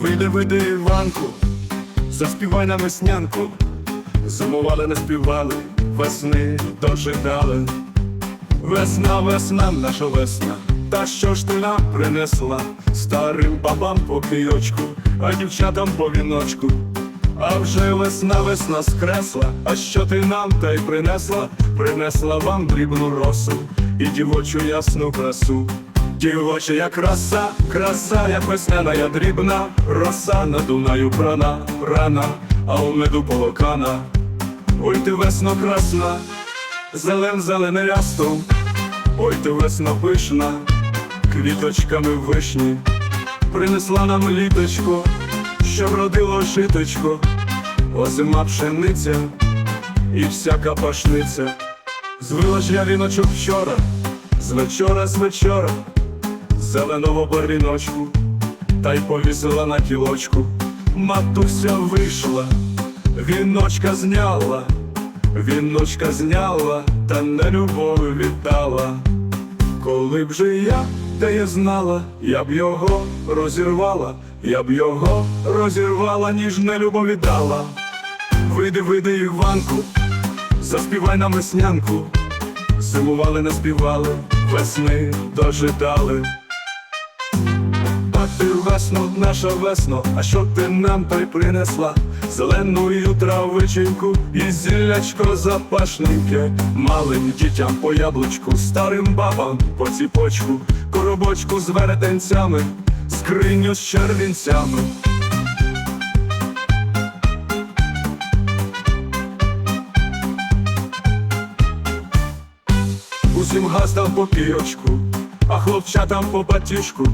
Вийди, вийди, Іванку, заспівай на веснянку. Зимували, не співали, весни дожидали. Весна, весна, наша весна, та що ж ти нам принесла? Старим бабам по кийочку, а дівчатам по віночку. А вже весна, весна скресла, а що ти нам та й принесла? Принесла вам дрібну росу і дівочу ясну красу. Дівоча краса, краса, як весняна, я дрібна, роса на Дунаю прана, рана, а у меду полокана. Ой ти весно красна, зелен зелений рястом, ой ти весно пишна, квіточками вишні, принесла нам літочко, що родило житочко, озима пшениця і всяка пашниця. Звила ж я віночок вчора, з вечора, з вечора, зеленого баріночку, та й повісила на кілочку. Матуся вийшла, віночка зняла, віночка зняла, та не любові віддала. Коли б же я те знала, я б його розірвала, я б його розірвала, ніж не любов віддала. Вийди, вийди, Іванку, заспівай нам веснянку. Зимували, не співали, весни дожидали. А весно, наша весно, а що ти нам та й принесла? Зеленую травиченьку і зіллячко запашненьке, малим дітям по яблучку, старим бабам по ціпочку, коробочку з веретенцями, скриню з червінцями. Усім гастам по кійочку, а хлопчатам по батюшку,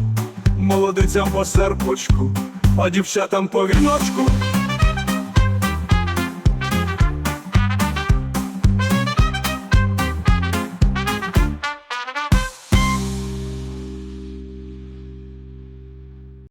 молодицям по серпочку, а дівчатам по віночку.